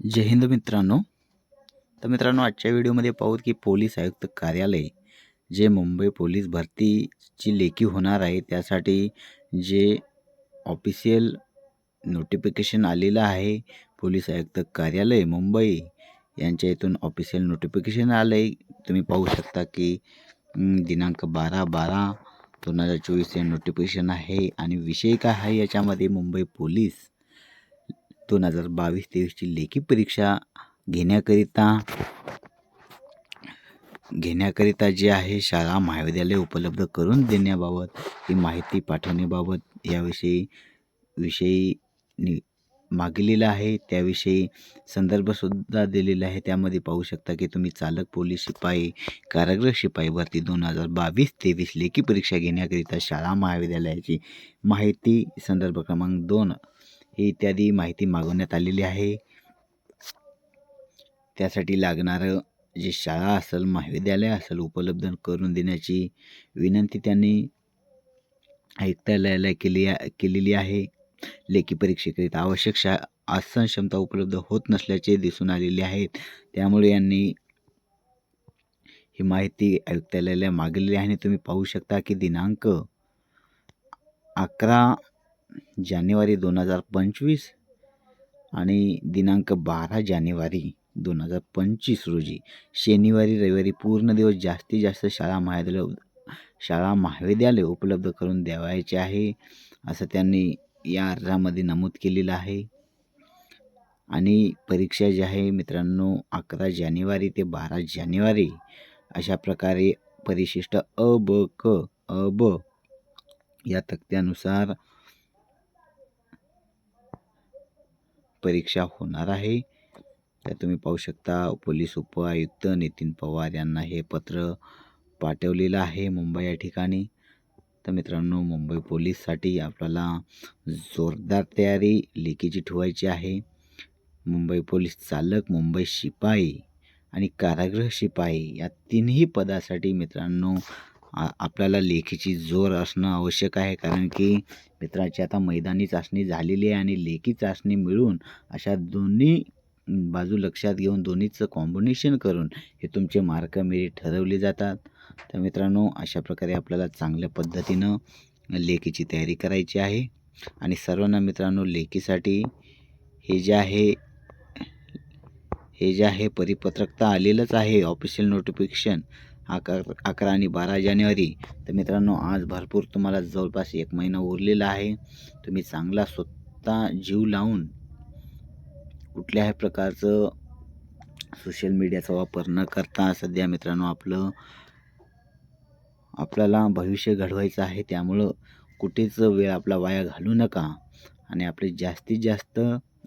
जय हिंद मित्रांनो. तर मित्रांनो आजच्या व्हिडिओमध्ये पाहू की पोलीस आयुक्त कार्यालय जे मुंबई पोलीस भरतीची लेखी होणार आहे त्यासाठी जे ऑफिशियल नोटिफिकेशन आलेलं आहे पोलीस आयुक्त कार्यालय मुंबई यांच्या इथून ऑफिशियल नोटिफिकेशन आलं आहे तुम्ही पाहू शकता की दिनांक बारा बारा दोन हजार चोवीस हे नोटिफिकेशन आहे. आणि विषय काय आहे याच्यामध्ये मुंबई पोलीस दोन हजार बावीस तेवीसची लेखी परीक्षा घेण्याकरिता घेण्याकरिता जे आहे शाळा महाविद्यालय उपलब्ध करून देण्याबाबत ही माहिती पाठवण्याबाबत याविषयी विषयी नि मागलेलं आहे. त्याविषयी संदर्भसुद्धा दिलेला आहे. त्यामध्ये पाहू शकता की तुम्ही चालक पोलीस शिपाई कारागृह शिपाई भरती दोन हजार बावीस तेवीस लेखी परीक्षा घेण्याकरिता शाळा महाविद्यालयाची माहिती संदर्भ क्रमांक दोन ही इत्यादी माहिती मागवण्यात आलेली आहे. त्यासाठी लागणारं जे शाळा असेल महाविद्यालय असेल उपलब्ध करून देण्याची विनंती त्यांनी आयुक्तालयाला केली केलेली आहे. लेखी परीक्षेकरिता आवश्यक शा आसन क्षमता उपलब्ध होत नसल्याचे दिसून आलेले आहेत. त्यामुळे यांनी ही माहिती आयुक्तालयाला मागलेली आहे आणि तुम्ही पाहू शकता की दिनांक अकरा जानेवारी दोन हजार पंचवीस आणि दिनांक बारा जानेवारी दोन हजार पंचवीस रोजी. शनिवारी रविवारी पूर्ण दिवस जास्तीत जास्त शाळा महाविद्यालय शाळा महाविद्यालय उपलब्ध करून द्यावायचे आहे असं त्यांनी या अर्जामध्ये नमूद केलेलं आहे. आणि परीक्षा जी आहे मित्रांनो अकरा जानेवारी ते बारा जानेवारी अशा प्रकारे परिशिष्ट अ ब क अ ब या तक्त्यानुसार परीक्षा होणार आहे. तर तुम्ही पाहू शकता पोलीस उपआयुक्त नितीन पवार यांना हे पत्र पाठवलेलं आहे मुंबई या ठिकाणी. तर मित्रांनो मुंबई पोलीससाठी आपल्याला जोरदार तयारी लेखीची ठेवायची आहे. मुंबई पोलीस चालक मुंबई शिपाई आणि कारागृह शिपाई या तिन्ही पदासाठी मित्रांनो आ- आपल्याला लेखीची जोर असणं आवश्यक आहे. कारण की मित्राची आता मैदानी चाचणी झालेली आहे आणि लेखी चाचणी मिळून अशा दोन्ही बाजू लक्षात घेऊन दोन्हीचं कॉम्बिनेशन करून हे तुमचे मार्क मेरिट ठरवले जातात. तर मित्रांनो अशा प्रकारे आपल्याला चांगल्या पद्धतीनं लेखीची तयारी करायची आहे. आणि सर्वांना मित्रांनो लेखीसाठी हे जे आहे हे जे आहे परिपत्रकता आलेलंच आहे. ऑफिशियल नोटिफिकेशन अकरा अकरा आणि बारा जानेवारी. तर मित्रांनो आज भरपूर तुम्हाला जवळपास एक महिना उरलेला आहे. तुम्ही चांगला स्वतः जीव लावून कुठल्याही प्रकारचं सोशल मीडियाचा वापर न करता सध्या मित्रांनो आपलं आपल्याला भविष्य घडवायचं आहे. त्यामुळं कुठेच वेळ आपला वाया घालू नका आणि आपले जास्तीत जास्त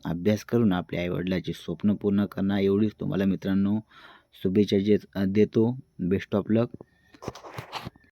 अभ्यास करून आपल्या आईवडिलाचे स्वप्न पूर्ण करणं एवढीच तुम्हाला मित्रांनो शुभेच्छा जे देतो. Best of luck